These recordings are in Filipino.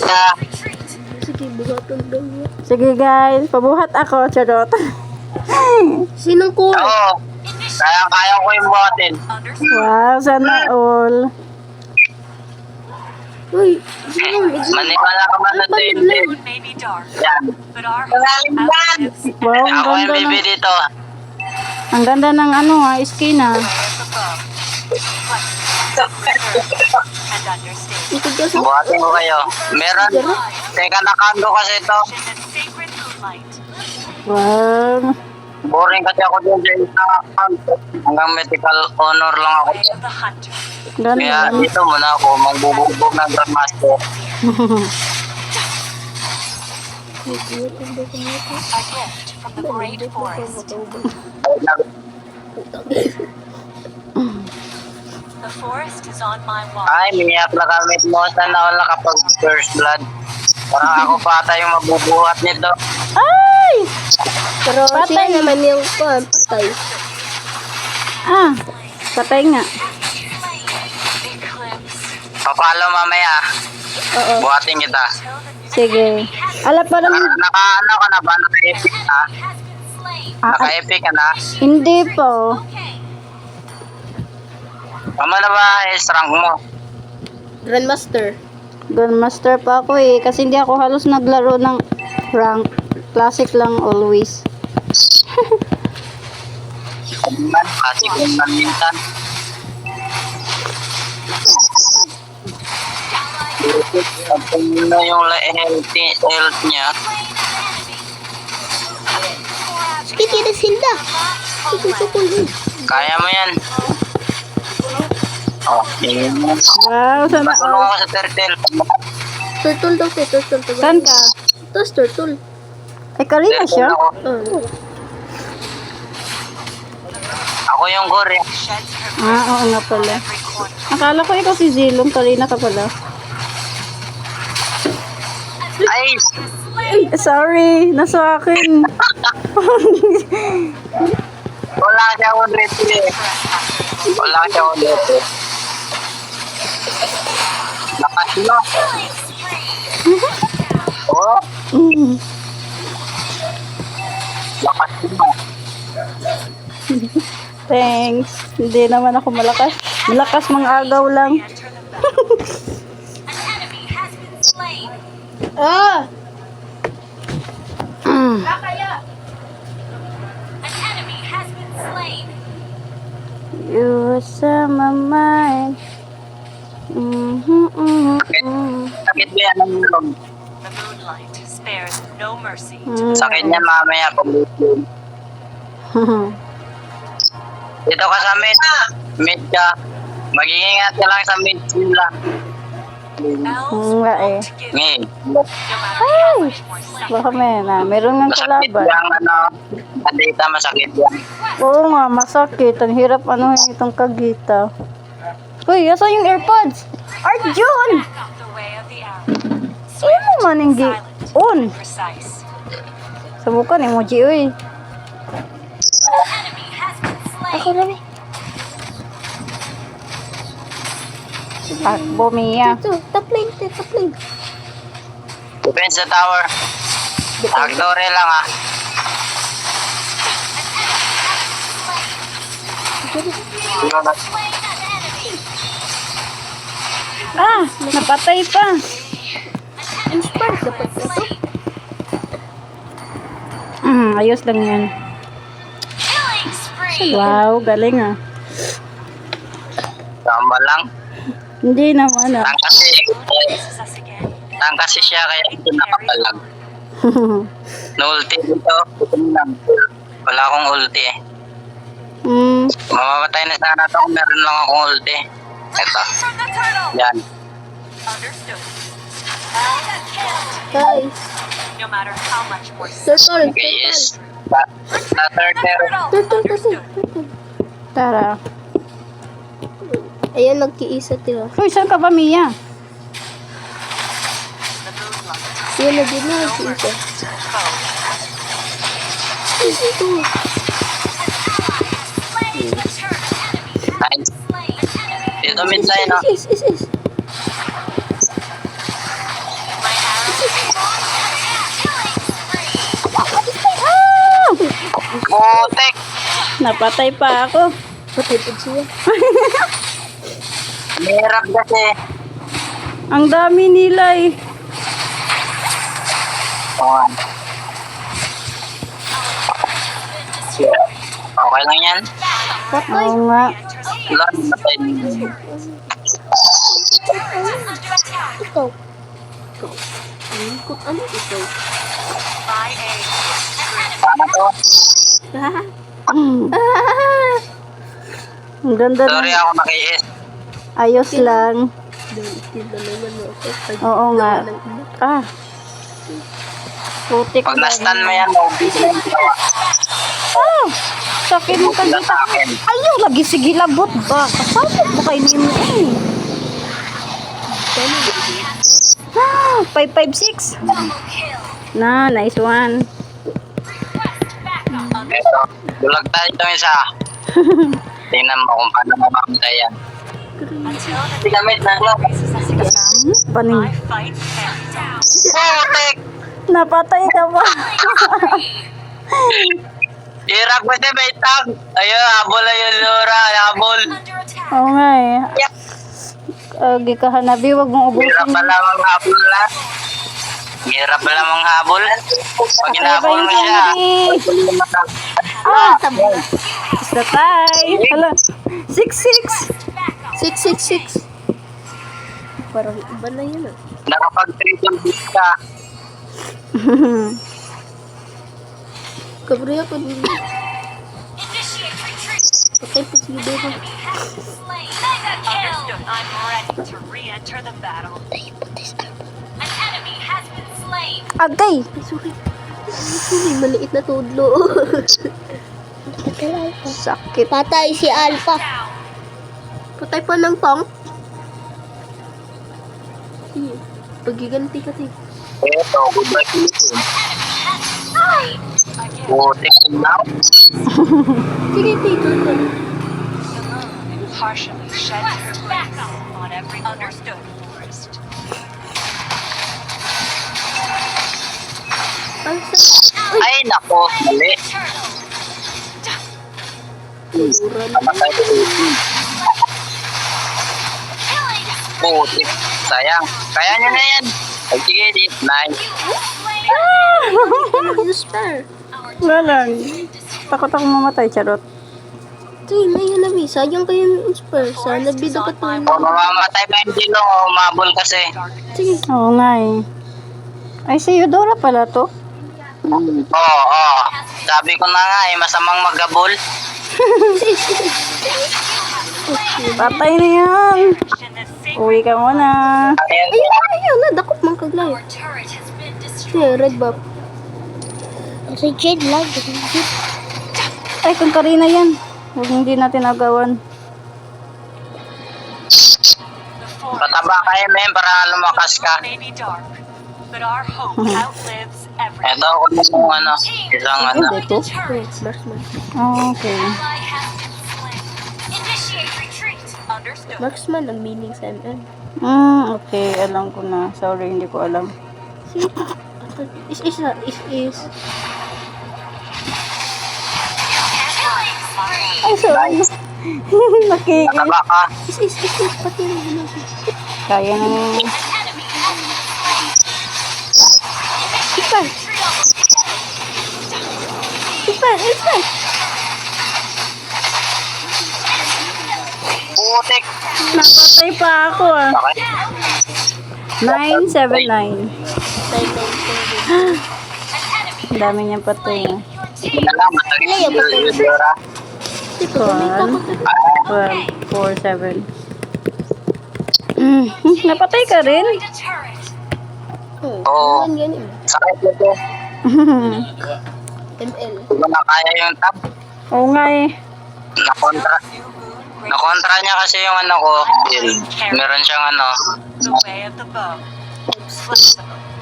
Ah, Sige, buhaton daw niya. Sige guys, pabuhat ako, charot. Sinong ko? oo. Kaya kaya ko yung buhatin. wow, sana all. Uy, sinong? Maniwala ka man na Ano may be dark, Yan. but our Malalim yan. Wow, ang Ako yung ganda ng, dito. ang ganda ng ano ha, skin ha. and Buhatin ko kayo. Meron. Teka, nakando kasi ito. Wow. Boring kasi ako dun sa isa account. Hanggang medical honor lang ako. Kaya dito muna ako, magbubugbog ng Grandmaster. A gift from the great forest. The forest is on my watch. Ay, miyak na gamit mo. Sana wala kapag first blood. Parang ako pata yung mabubuhat nito. Ay! Pero siya Patay. naman yung kuhan, patay. Ah, patay nga. Papalo mamaya. Oo. Buhatin kita. Sige. Ala pa naman. naka ano ka na ba? Naka-epic na? Ah, ah, Naka-epic ka na? hindi po. Ano na ba is rank mo? Grandmaster. Grandmaster pa ako eh. Kasi hindi ako halos naglaro ng rank. Classic lang always. Kasi kung minsan. Kung na yung health, health niya. Sige, sukul yun. kaya mo yan. Okay. Wow, sana mo all. ako sa turtle. Turtle daw siya, turtle. Saan ka? Tapos turtle. Ay, Karina siya? ako. Oh. Ako yung gore. Ah, oo nga pala. Akala ko ikaw si Zilong. Karina ka pala. Ay! Eh, Sorry, nasa akin. Wala siya akong reto eh. Wala siya akong reto. Lakas mo. Oh, Mm. lakas mo. Thanks. Hindi naman ako malakas. Malakas mga agaw lang. Ah! Mm. You was on my Ulo? The moonlight spares no mercy. Mm. Sakit niya mamaya pag Dito ka sa mid. Mid ka. Mag-iingat ka lang sa mid sila. Elves nga eh. won't give Mid. no matter how much more Baka may na. Meron nga Masakit kalaban. yung ano. Andita masakit yan. Oo nga, masakit. Ang hirap ano itong kagita. Uy, asan yung AirPods? Arjun! The way of the arrow. Sino mo man yung gi- on? Subukan emoji, uy. Ako na eh. Takbo, Mia. Ito, top lane, ito, top lane. Defense the tower. Agdore lang ah. Ah, napatay pa. Inspire, dapat na to. Mm, ayos lang yan. Wow, galing ah. Tama lang. Hindi naman ah. Tang kasi. Tang kasi siya kaya hindi nakapalag. No ulti dito. Ito lang. Wala akong ulti eh. mm, Mamamatay na sana to kung meron lang akong ulti. Ito. Yan. Understood. Guys, No matter how much more turtle, Okay, yes. Terror. Turtle, turtle, turtle. tara. Ayan, nagkiisa tira. Uy, saan ka ba, Mia? the moonlight. Ayan na din na, nagkiisa. Foe. Ito. Nice. Dito mid tayo no. Is, is, is. My Napatay pa ako. Patay po siya. Mahirap kasi. Ang dami nila eh. Oo. Okay lang yan. Oo nga. Wala, matay niyo. Ikaw. Ikaw. Ano? Ano A. Paano to? Ang ganda Sorry ng ako naki-is. ayos lang. Na naman ako. Oo nga. Ah. Putik Pag nastan mo yan, maubos na yung tawa. Ah! Sakit mo Sila kagita. sa akin. Ayaw, lagi sige labot ba? Kasabot mo kay Nino eh. Ah, 556. Na, nice one. Ito, bulag tayo ito isa. Tingnan mo kung paano mamamatay yan. Races us together, Paning. Putik! Napatay ka ba? Hirap kasi may tag. Ayun, habol na yung lura. Habol. Oo nga eh. Agi ka hanabi, wag mong ubusin. pa lang ang habol na. Hirap pa lang ang habol. Pag hinabol mo siya. Ah! Isa tay. Hala. 6-6. Six, six, six. Parang iba na yun ah. Nakapag-triple beat ka. Kabri ako din. Patay po doon. Understood. I'm ready to re-enter the battle. Agay. Ay, sorry. Sorry, maliit na tudlo. Sakit. Patay si Alpha. Patay pa ng tong. Sige, Pagiganti ka, Tay. Ito, good luck Philippines. Putik na. Sige, Tay, doon ka. Partially shed your grace on every understood Ay, nako. Mali. Namatay ko. Sayang. Kaya nyo na yan. Ay, sige, di. Nice. Star? Wala lang. Takot ako mamatay, charot. Tay, may hanami. Sayang kayo yung spare. Sana bid dapat tayo. Kung mamamatay ba yung dilo, o umabol kasi. Sige. Oo nga eh. Ay, si Eudora pala to. Oo, oo. Sabi ko na nga eh, masamang magabol. Patay na yan. Uwi ka muna. Ayun, ayun na. Dakot mang kaglay. Sige, red buff. Si Jade lang. Ay, kung Karina yan. Huwag hindi natin agawan. Pataba kayo, men, para lumakas ka. but our hope outlives Ito ako yung ano, isang ano. Hindi to. Wait, marksman. Oh, okay. Understood. Marksman ang meaning sa MM. Hmm, okay. Alam ko na. Sorry, hindi ko alam. Sige. Is, is, na. is, is. Ay, sorry. Naki... Pataba ka. Is, is, is, is. Pati na. Kaya na. Ispan, ispan. Putik. Napatay pa ako ah. Okay. 979. Time, time, time. Ang dami niya patay. ah. Hindi na lang, matagal Leo, yung patay. Eudora. Dito, kumita ko. 12, 4, 7. Mm, napatay ka rin? Oh, Oo. yan. Sakit ito. ML. Hindi na kaya yung tab. Oo nga eh. Nakontra. Nakontra niya kasi yung ano ko. Meron siyang ano. Flexible.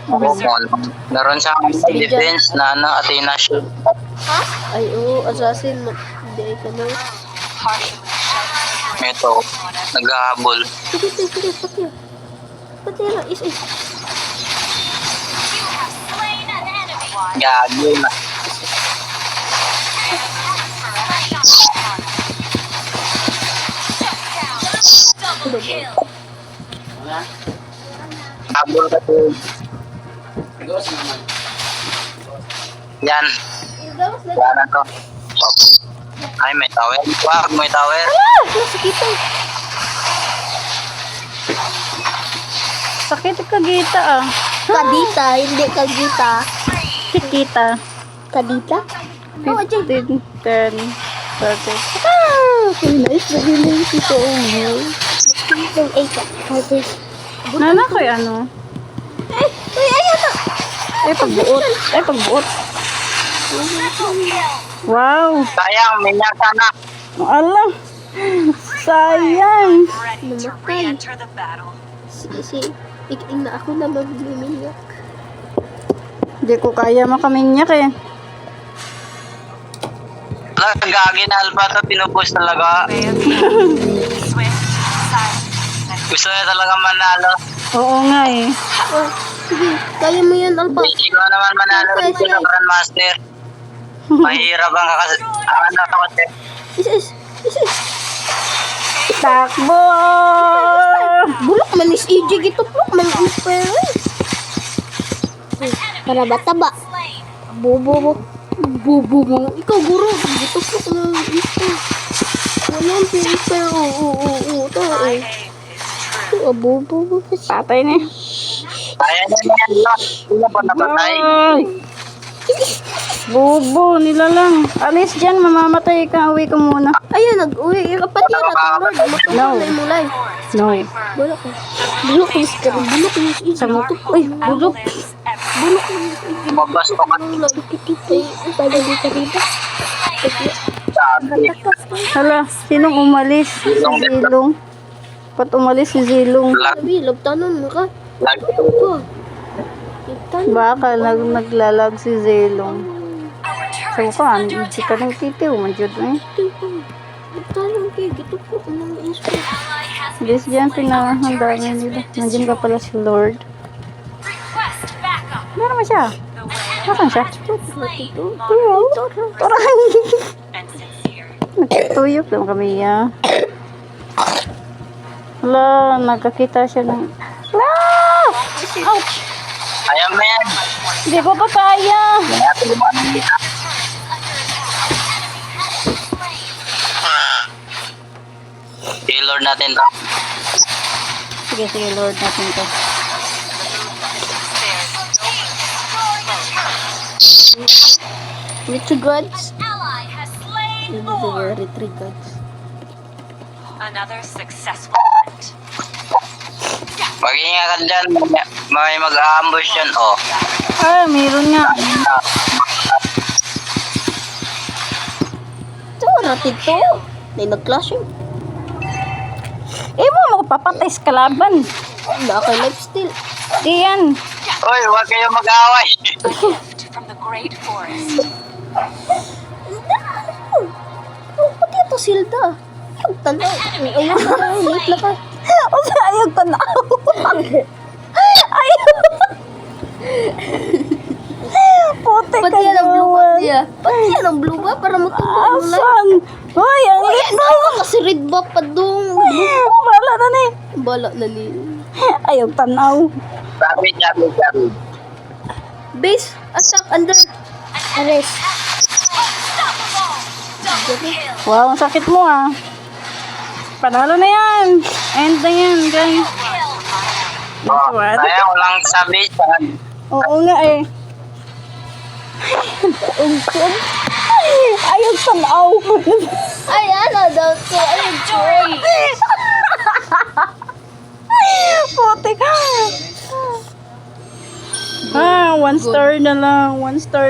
Common. Meron siyang defense na ano, Athena shield. Ay, oo, assassin. ma- Hindi ay ka na. Shed Ito. Naghahabol. Sige, sige, sige, pati. Pati na, is, is. Gagi na. Ba? Habol ka to. Yan. Yan na to. Ay, may tower. Wag, may tower. Ah! Nasakitan. Sakit kagita ah. Kadita, hindi kagita. Kikita. Kadita? Oh, Jay. 15, 10, 30. Ah! Ang nice na giling si Tomo. Yung 8 artist. Nana ko ano? Eh, ay, ayan na. Ay, pagbuot. Ay, pagbuot. Wow. Sayang, minyak sana. Alam. Sayang. Ready to Namatay. re-enter the battle. Si, si, iking na ako na magmimilyak. Hindi ko kaya makaminyak eh. Wala, gagi na alpha to. Pinupush talaga. Gusto niya talaga manalo. Oo nga eh. Oh, sige, kaya mo yan, Alba. Ikaw naman manalo dito ng Grandmaster. Mahirap ang kakas... Ang ano kasi. Is, is, is, is. Takbo! Bulok man is EJ gito po. Man is pero Para bata ba? Bobo mo. Bobo mo. Ikaw, guro. Gito po ko ng isko. Walang paper. Oo, oo, oo, oo. Ito, my is bobo mo kasi. Patay na. Kaya na yan. Lot. Sino pa napatay? Ay! Bobo, nila lang. Alis dyan, mamamatay ka. Uwi ka muna. Ayun, nag-uwi. Kapatira, tulog. Matulay mo lang. No. Bulok. Bulok bulok mo is. Gito po. Uy, bulok. Bulok mo is EJ. Lumabas ko ka. Ang lagkikitay. Sabi dito. Hala, sinong umalis? Si Ba't umalis si Zilong? Sabi, labtanon mo ka. Labtanon. Baka nag naglalag si Zilong. So ka, hindi ka ng titiw. Manjud na eh. Labtanon kayo. Gito po. Anong ispo. Bis dyan, pinahanda niya nila. Nandiyan ka pala si Lord. Meron naman siya. Nasaan siya? Ito. Parang nagtutuyok lang kami ya. Hala, nagkakita siya ng... Ah! Ouch! Ayaw mo yan. Hindi ko pa kaya. Dito. I-lord natin to. Sige, sige, Lord natin to. Two gods. Lord. three gods. Another successful. Mag-ingat ka dyan. May, mag-ambush yan. Oh. Ah, meron nga. Ito, natin to. May nag-clash yun. Eh mo, magpapatay sa kalaban. Wala kay life steal. Di yan. Uy, huwag kayong mag-away. From the great forest. Oh, pati ito silda. Yung tanda. Ayun na, late na ka. O sa ayog tanaw. Ayaw. Puti Pati ka yan ang blue naman. niya. Pati yan ang blue buff para matanda mo lang. Asan? Hoy, ang lit na. Ano kasi red buff pa doon. Wala na ni. Bala na ni. Ayog tanaw. Sabi, sabi, sabi. Base, attack, under. Arrest. Wow, ang sakit mo ah. Panalo na yan. End na yan, guys. Oh, What? sayang, walang sabi. Saan? Oo nga eh. Ayog tanaw. Ay, ano daw to? Ay, joy. Puti ka. Ah, one star na lang. One star